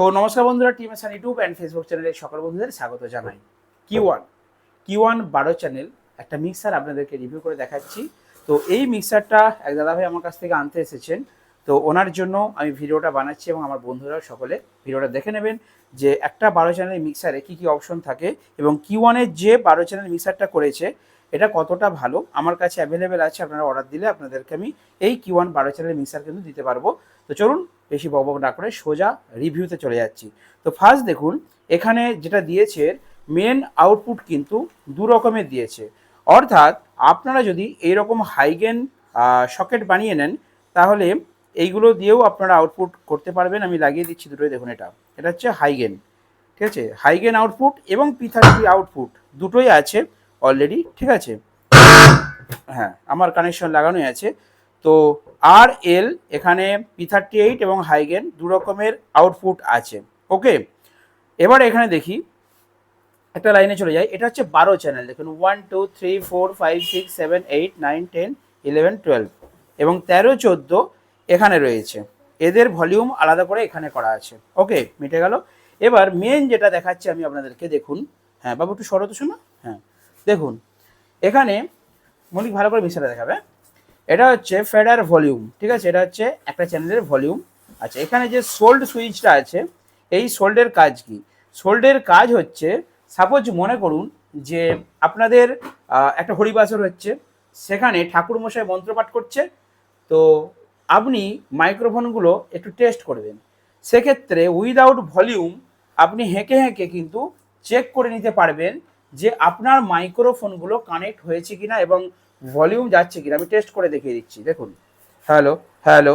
তো নমস্কার বন্ধুরা team Esan YouTube and Facebook চ্যানেলে সকল বন্ধুদের স্বাগত জানাই। কি ওয়ান কি ওয়ান বারো চ্যানেল একটা মিক্সার আপনাদেরকে রিভিউ করে দেখাচ্ছি। তো এই মিক্সারটা এক দাদাভাই আমার কাছ থেকে আনতে এসেছেন। তো ওনার জন্য আমি ভিডিওটা বানাচ্ছি এবং আমার বন্ধুরাও সকলে ভিডিওটা দেখে নেবেন যে একটা বারো চ্যানেল মিক্সারে কী কী অপশন থাকে এবং কি ওয়ানের যে বারো চ্যানেল মিক্সারটা করেছে, এটা কতটা ভালো? আমার কাছে অ্যাভেলেবেল আছে, আপনারা অর্ডার দিলে আপনাদেরকে আমি এই কি ওয়ান বারো চ্যানেল মিক্সার কিন্তু দিতে পারব। তো চলুন বেশি বকবক না করে সোজা রিভিউতে চলে যাচ্ছি। তো ফার্স্ট দেখুন, এখানে যেটা দিয়েছে মেন আউটপুট কিন্তু দু রকমের দিয়েছে। অর্থাৎ আপনারা যদি এইরকম হাইগেন সকেট বানিয়ে নেন, তাহলে এইগুলো দিয়েও আপনারা আউটপুট করতে পারবেন। আমি লাগিয়ে দিচ্ছি দুটোই, দেখুন এটা। এটা হচ্ছে হাইগেন। ঠিক আছে? হাইগেন আউটপুট এবং পি থার্টি আউটপুট দুটোই আছে অলরেডি ঠিক আছে? হ্যাঁ আমার কানেকশন লাগানোই আছে। তো আর এল এখানে পি থার্টি এইট এবং হাইগেন দু রকমের আউটপুট আছে। ওকে এবার এখানে দেখি। একটা লাইনে চলে যাই। এটা হচ্ছে বারো চ্যানেল দেখুন one two three four five six seven eight nine ten eleven twelve এবং তেরো, চোদ্দ এখানে রয়েছে। এদের ভলিউম আলাদা করে এখানে করা আছে। ওকে মিটে গেল। এবার মেন যেটা দেখাচ্ছি আমি আপনাদেরকে, দেখুন। হ্যাঁ বাবু, একটু সরো তো শোনো। হ্যাঁ। দেখুন, এখানে মলিক ভালো করে মিশাতে দেখাবে এটা হচ্ছে ফেডার ভলিউম ঠিক আছে? এটা হচ্ছে একটা চ্যানেলের ভলিউম আচ্ছা এখানে যে সোল্ড সুইচটা আছে, এই সোল্ডের কাজ কি? সোল্ডের কাজ হচ্ছে সাপোজ মনে করুন যে আপনাদের একটা হরিবাসর হচ্ছে, সেখানে ঠাকুরমশাই মন্ত্রপাঠ করছে, তো আপনি মাইক্রোফোনগুলো একটু টেস্ট করবেন। সেক্ষেত্রে উইদাউট ভলিউম আপনি হেঁকে হেঁকে কিন্তু চেক করে নিতে পারবেন যে আপনার মাইক্রোফোনগুলো কানেক্ট হয়েছে কিনা এবং ভলিউম যাচ্ছে কিনা আমি টেস্ট করে দেখিয়ে দিচ্ছি। দেখুন হ্যালো হ্যালো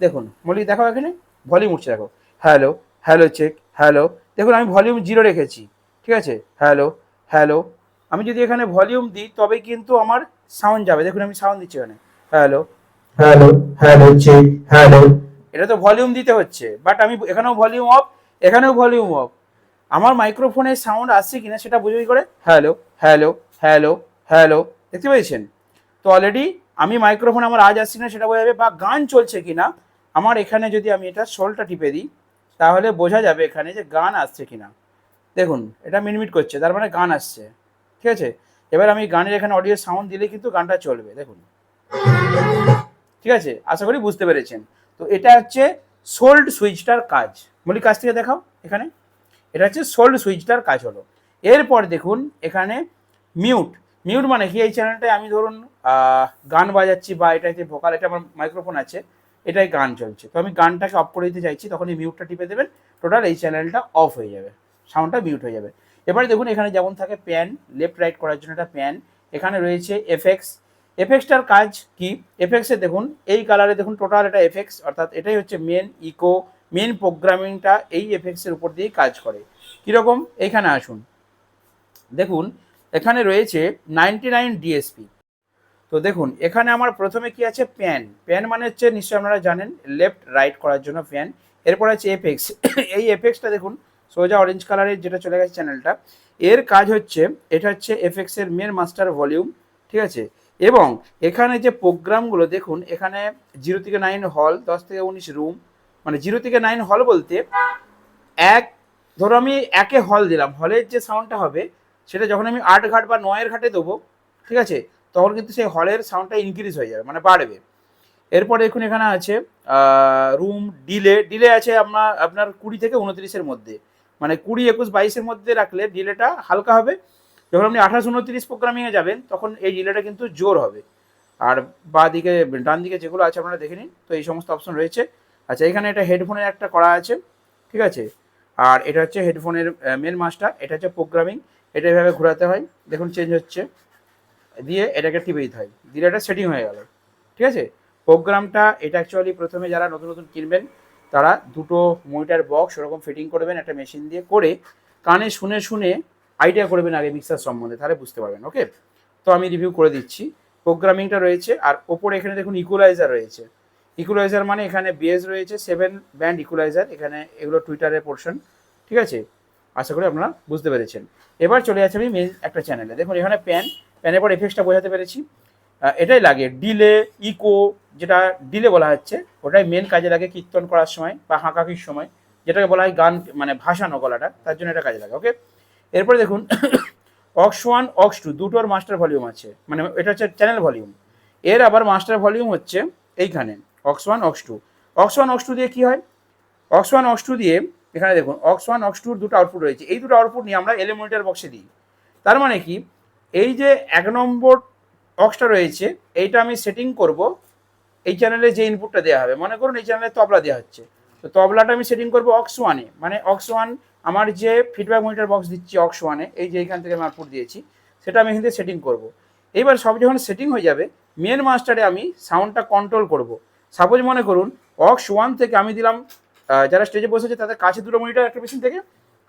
দেখুন মল্লিক দেখো এখানে ভলিউম উঠছে দেখো হ্যালো হ্যালো চেক হ্যালো দেখুন আমি ভলিউম জিরো রেখেছি ঠিক আছে হ্যালো হ্যালো আমি যদি এখানে ভলিউম দিই তবে কিন্তু আমার সাউন্ড যাবে দেখুন আমি সাউন্ড দিচ্ছি এখানে hello hello hello check hello এটা তো ভলিউম দিতে হচ্ছে বাট আমি এখানেও ভলিউম অফ এখানেও ভলিউম অফ আমার মাইক্রোফোনের সাউন্ড আসছে কিনা সেটা বুঝে করে হ্যালো হ্যালো হ্যালো হ্যালো দেখতে পেয়েছেন? তো অলরেডি আমি মাইক্রোফোন আমার আজ আসছি না সেটা বোঝা যাবে বা গান চলছে কিনা, আমার এখানে যদি আমি এটা সোলটা টিপে দিই, তাহলে বোঝা যাবে এখানে যে গান আসছে কিনা। দেখুন, এটা মিটমিট করছে, তার মানে গান আসছে, ঠিক আছে? এবার আমি গানের এখানে অডিও সাউন্ড দিলে কিন্তু গানটা চলবে, দেখুন। ঠিক আছে? আশা করি বুঝতে পেরেছেন। তো এটা হচ্ছে সোল্ড সুইচটার কাজ। মলি কাছ থেকে দেখাও এখানে। এটা হচ্ছে সোল্ড সুইচটার কাজ হলো। এরপর দেখুন, এখানে মিউট মিউট মানে কি? এই চ্যানেলটায় আমি ধরুন গান বাজাচ্ছি বা এটা যে ভোকাল এটা আমার মাইক্রোফোন আছে, এটাই গান চলছে। তো আমি গানটাকে অফ করে দিতে চাইছি, তখন এই মিউটটা টিপে দেবেন টোটাল এই চ্যানেলটা অফ হয়ে যাবে। সাউন্ডটা মিউট হয়ে যাবে। এবারে দেখুন, এখানে যেমন থাকে প্যান লেফট রাইট করার জন্য একটা প্যান এখানে রয়েছে এফএক্স এফএক্সটার কাজ কি? এফএক্সে দেখুন, এই কালারে দেখুন টোটাল এটা এফএক্স অর্থাৎ এটাই হচ্ছে মেন ইকো মেন প্রোগ্রামিংটা এই এফএক্সের উপর দিয়েই কাজ করে। কীরকম? এইখানে আসুন। দেখুন এখানে রয়েছে নাইনটি নাইন ডিএসপি তো দেখুন, এখানে আমার প্রথমে কি আছে? প্যান প্যান মানে হচ্ছে নিশ্চয়ই আপনারা জানেন লেফট রাইট করার জন্য প্যান এরপর আছে এফেক্স এই এফেক্সটা দেখুন, সোজা অরেঞ্জ কালারের যেটা চলে গেছে চ্যানেলটা এর কাজ হচ্ছে, এটা হচ্ছে এফেক্সের মেন মাস্টার ভলিউম ঠিক আছে? এবং এখানে যে প্রোগ্রামগুলো দেখুন, এখানে জিরো থেকে নাইন হল দশ থেকে উনিশ রুম মানে জিরো থেকে নাইন হল বলতে এক, ধরো আমি একে হল দিলাম হলের যে সাউন্ডটা হবে সেটা যখন আমি আট ঘাট বা নয়ের ঘাটে দেবো, ঠিক আছে, তখন কিন্তু সেই হলের সাউন্ডটা ইনক্রিজ হয়ে যাবে মানে বাড়বে। এরপর দেখুন এখানে আছে রুম ডিলে ডিলে আছে আপনার আপনার কুড়ি থেকে উনত্রিশের মধ্যে। মানে কুড়ি, একুশ, বাইশের মধ্যে রাখলে ডিলেটা হালকা হবে। যখন আপনি আঠাশ, উনত্রিশ প্রোগ্রামিংয়ে যাবেন, তখন এই ডিলেটা কিন্তু জোর হবে। আর বা দিকে ডান দিকে যেগুলো আছে আপনারা দেখে নিন, তো এই সমস্ত অপশন রয়েছে। আচ্ছা এখানে এটা হেডফোনের একটা করা আছে, ঠিক আছে। আর এটা হচ্ছে হেডফোনের মেন মাস্টার এটা হচ্ছে প্রোগ্রামিং এটা এভাবে ঘোরাতে হয়। দেখুন চেঞ্জ হচ্ছে। দিয়ে এটাকে টিপে দিতে হয়। দিলে এটা সেটিং হয়ে গেল। ঠিক আছে? প্রোগ্রামটা এটা অ্যাকচুয়ালি প্রথমে যারা নতুন নতুন কিনবেন, তারা দুটো মনিটার বক্স ওরকম ফিটিং করবেন একটা মেশিন দিয়ে করে কানে শুনে শুনে আইডিয়া করবেন আগে মিক্সার সম্বন্ধে, তাহলে বুঝতে পারবেন ওকে তো আমি রিভিউ করে দিচ্ছি। প্রোগ্রামিংটা রয়েছে, আর ওপরে এখানে দেখুন ইকুয়ালাইজার রয়েছে। ইকুয়ালাইজার মানে এখানে বেস রয়েছে সেভেন ব্যান্ড ইকুয়ালাইজার এখানে এগুলো টুইটারের পোর্শন ঠিক আছে? আশা করি আপনারা বুঝতে পেরেছেন। এবার চলে যাচ্ছে আমি মেন একটা চ্যানেলে দেখুন, এখানে প্যান প্যানের পর এফেক্সটা বোঝাতে পেরেছি। এটাই লাগে ডিলে ইকো যেটা ডিলে বলা হচ্ছে, ওটাই মেন কাজে লাগে কীর্তন করার সময় বা হাঁকাকির সময়, যেটাকে বলা হয় গান মানে ভাসানো গলাটা, তার জন্য এটা কাজে লাগে ওকে এরপরে দেখুন অক্স ওয়ান অক্স টু দুটোর মাস্টার ভলিউম আছে। মানে এটা হচ্ছে চ্যানেল ভলিউম এর আবার মাস্টার ভলিউম হচ্ছে এইখানে aux one aux two aux one aux two দিয়ে কী হয়? অক্স ওয়ান অক্স টু দিয়ে এখানে দেখুন অক্স ওয়ান অক্স টুর দুটো আউটপুট রয়েছে। এই দুটো আউটপুট নিয়ে আমরা এলে মনিটর বক্সে দিই। তার মানে কি? এই যে এক নম্বর অক্সটা রয়েছে, এইটা আমি সেটিং করব। এই চ্যানেলে যে ইনপুটটা দেওয়া হবে, মনে করুন এই চ্যানেলে তবলা দেওয়া হচ্ছে। তো তবলাটা আমি সেটিং করব অক্স ওয়ানে মানে অক্স ওয়ান আমার যে ফিডব্যাক মনিটর বক্স দিচ্ছি অক্স ওয়ানে এই যে এইখান থেকে আমি আউটপুট দিয়েছি, সেটা আমি এখান থেকে সেটিং করব। এইবার সব যখন সেটিং হয়ে যাবে মেন মাস্টারে আমি সাউন্ডটা কন্ট্রোল করব। সাপোজ মনে করুন অক্স ওয়ান থেকে আমি দিলাম যারা স্টেজে বসেছে, তাদের কাছে দুটো মনিটর একটা পেছন থেকে,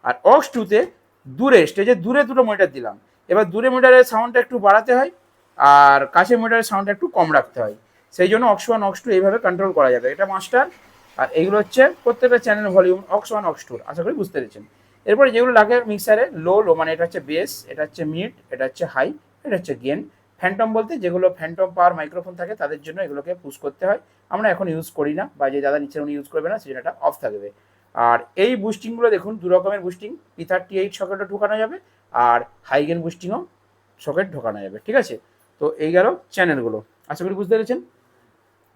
আর অক্স টুতে দূরে স্টেজে দূরে দুটো মনিটর দিলাম। এবার দূরে মনিটরের সাউন্ডটা একটু বাড়াতে হয়, আর কাছে মনিটরের সাউন্ডটা একটু কম রাখতে হয়। সেই জন্য অক্স ওয়ান অক্স টু এইভাবে কন্ট্রোল করা যাবে। এটা মাস্টার আর এইগুলো হচ্ছে প্রত্যেকটা channel volume aux one aux টুর আশা করি বুঝতে পেরেছেন। এরপরে যেগুলো লাগে মিক্সারে লো লো মানে এটা হচ্ছে বেস এটা হচ্ছে মিড এটা হচ্ছে হাই এটা হচ্ছে গেন ফ্যান্টম বলতে যেগুলো ফ্যান্টম পাওয়ার মাইক্রোফোন থাকে, তাদের জন্য এগুলোকে পুশ করতে হয়। আমরা এখন ইউজ করি না, বা যে দাদা নিচ্ছেন উনি ইউজ করবে না এটা অফ থাকবে। আর এই বুস্টিংগুলো দেখুন, দু রকমের বুস্টিং পি থার্টি এইট সকেটও ঢোকানো যাবে, আর হাইগেন বুস্টিংও সকেট ঢোকানো যাবে, ঠিক আছে? তো এই গেল চ্যানেলগুলো আশা করি বুঝতে পেরেছেন?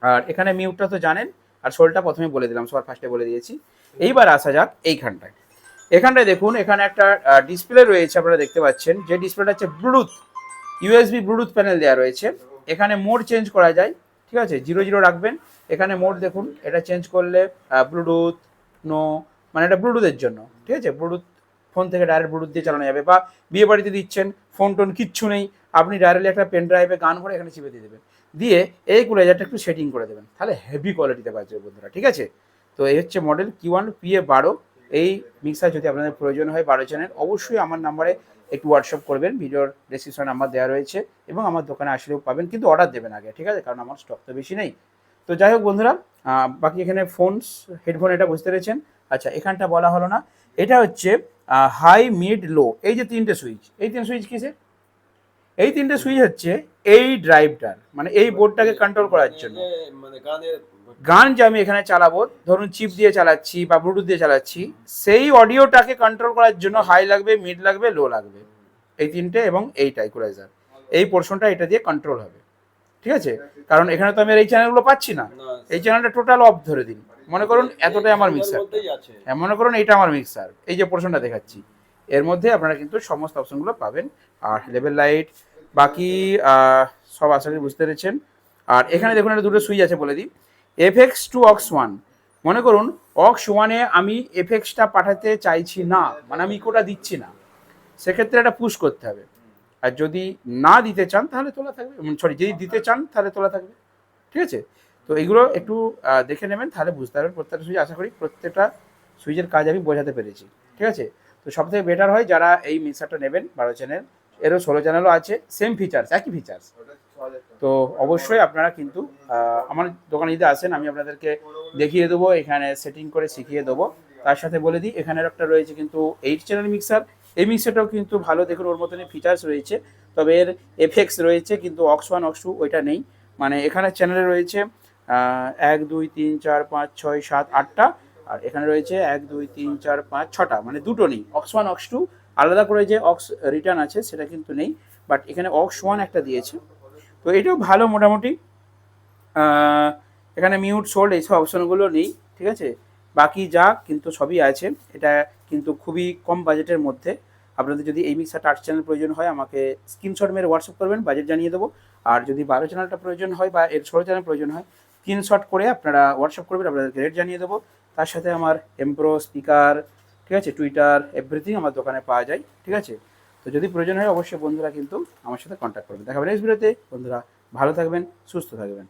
আর এখানে মিউটটা তো জানেন, আর শোলটা প্রথমে বলে দিলাম সবার ফার্স্টে বলে দিয়েছি। এইবার আসা যাক এইখানটায়। এখানটায় দেখুন, এখানে একটা ডিসপ্লে রয়েছে, আপনারা দেখতে পাচ্ছেন। যে ডিসপ্লেটা হচ্ছে ব্লুটুথ ইউএসবি ব্লুটুথ প্যানেল দেওয়া রয়েছে। এখানে মোড চেঞ্জ করা যায়, ঠিক আছে? জিরো জিরো রাখবেন। এখানে মোড দেখুন, এটা চেঞ্জ করলে ব্লুটুথ নো মানে এটা ব্লুটুথের জন্য, ঠিক আছে? ব্লুটুথ ফোন থেকে ডাইরেক্ট ব্লুটুথ দিয়ে চালানো যাবে। বা বিয়ে বাড়িতে দিচ্ছেন ফোন টোন কিচ্ছু নেই, আপনি ডাইরেক্টলি একটা পেন ড্রাইভে গান ভরে এখানে চিপে দিয়ে দেবেন। দিয়ে এই কুলাইজারটা একটু সেটিং করে দেবেন। তাহলে হেভি কোয়ালিটিতে বাজবে বন্ধুরা, ঠিক আছে? তো এই হচ্ছে model Q one P A বারো এই মিক্সার যদি আপনাদের প্রয়োজন হয় বারো চ্যানেল অবশ্যই আমার নাম্বারে একটু হোয়াটসঅ্যাপ করবেন ভিডিওর ডেসক্রিপশন আমার দেওয়া রয়েছে এবং আমার দোকানে আসলেও পাবেন, কিন্তু অর্ডার দেবেন আগে, ঠিক আছে? কারণ আমার স্টক তো বেশি নেই। তো যাই হোক বন্ধুরা বাকি এখানে ফোনস হেডফোন এটা বুঝতে পেরেছেন? আচ্ছা এখানটা বলা হলো না। এটা হচ্ছে হাই মিড লো এই যে তিনটে সুইচ এই তিন সুইচ কিসের? এই তিনটে সুইচ হচ্ছে এই ড্রাইভটার মানে এই বোর্ডটাকে কন্ট্রোল করার জন্য। গান যে আমি এখানে চালাবো ধরুন চিপ দিয়ে চালাচ্ছি বা ব্লুটুথ দিয়ে চালাচ্ছি সেই অডিওটাকে কন্ট্রোল করার জন্য হাই লাগবে মিড লাগবে লো লাগবে। এই তিনটে এবং এই ইকুয়ালাইজার এই পোর্শনটা এটা দিয়ে কন্ট্রোল হবে। ঠিক আছে? কারণ এখানে তো আমি এই চ্যানেলগুলো পাচ্ছি না। এই চ্যানেলটা টোটাল অফ ধরে দিন। মনে করুন এতটাই আমার মিক্সার হ্যাঁ মনে করুন এইটা আমার মিক্সার এই যে পোর্শনটা দেখাচ্ছি। এর মধ্যে আপনারা কিন্তু সমস্ত অপশনগুলো পাবেন। আর লেভেল লাইট বাকি সব আশা করি বুঝতে পেরেছেন। আর এখানে দেখুন, একটা দুটো সুইচ আছে বলে দিই। এফএক্স টু অক্স ওয়ান মনে করুন অক্স ওয়ানে আমি এফএক্সটা পাঠাতে চাইছি না মানে আমি ইকোটা দিচ্ছি না। সেক্ষেত্রে এটা পুশ করতে হবে। আর যদি না দিতে চান, তাহলে তোলা থাকবে। সরি যদি দিতে চান, তাহলে তোলা থাকবে। ঠিক আছে? তো এগুলো একটু দেখে নেবেন, তাহলে বুঝতে পারবেন প্রত্যেকটা সুইচ আশা করি প্রত্যেকটা সুইচের কাজ আমি বোঝাতে পেরেছি। ঠিক আছে? তো সব থেকে বেটার হয় যারা এই মিক্সারটা নেবেন, বারো চ্যানেল এরও ষোলো চ্যানেলও আছে সেম ফিচার্স একই ফিচার্স তো অবশ্যই আপনারা কিন্তু আমার দোকানে যদি আসেন, আমি আপনাদেরকে দেখিয়ে দেবো, এখানে সেটিং করে শিখিয়ে দেবো। তার সাথে বলে দিই, এখানের একটা রয়েছে কিন্তু এইট চ্যানেল মিক্সার এই মিক্সারটাও কিন্তু ভালো দেখুন, ওর মতনই ফিচার্স রয়েছে। তবে এর এফেক্স রয়েছে কিন্তু অক্স ওয়ান অক্স টু ওইটা নেই। মানে এখানে চ্যানেলে রয়েছে এক, দুই, তিন, চার, পাঁচ, ছয়, সাত, আটটা। আর এখানে রয়েছে এক, দুই, তিন, চার, পাঁচ, ছটা। মানে দুটো নেই অক্স ওয়ান অক্স টু আলাদা করে যে অক্স রিটার্ন আছে, সেটা কিন্তু নেই বাট এখানে অক্স ওয়ান একটা দিয়েছে। তো এটাও ভালো মোটামুটি। এখানে মিউট সোল্ড এইসব অপশনগুলো নেই, ঠিক আছে? বাকি যা কিন্তু সবই আছে। এটা কিন্তু খুবই কম বাজেটের মধ্যে। আপনাদের যদি এই মিক্সারটা আট চ্যানেল প্রয়োজন হয়, আমাকে স্ক্রিনশট মেরে হোয়াটসঅ্যাপ করবেন বাজেট জানিয়ে দেবো। আর যদি বারো চ্যানেলটা প্রয়োজন হয় বা এর ষোলো চ্যানেল প্রয়োজন হয় স্ক্রিনশট করে আপনারা হোয়াটসঅ্যাপ করবেন, আপনাদেরকে রেট জানিয়ে দেবো। তার সাথে আমার এমপ্রো স্পিকার ঠিক আছে? টুইটার এভরিথিং আমার দোকানে পাওয়া যায়, ঠিক আছে? তো যদি প্রয়োজন হয় অবশ্যই বন্ধুরা কিন্তু আমার সাথে কন্ট্যাক্ট করবেন। দেখা হবে ভিডিওতে বন্ধুরা ভালো থাকবেন, সুস্থ থাকবেন।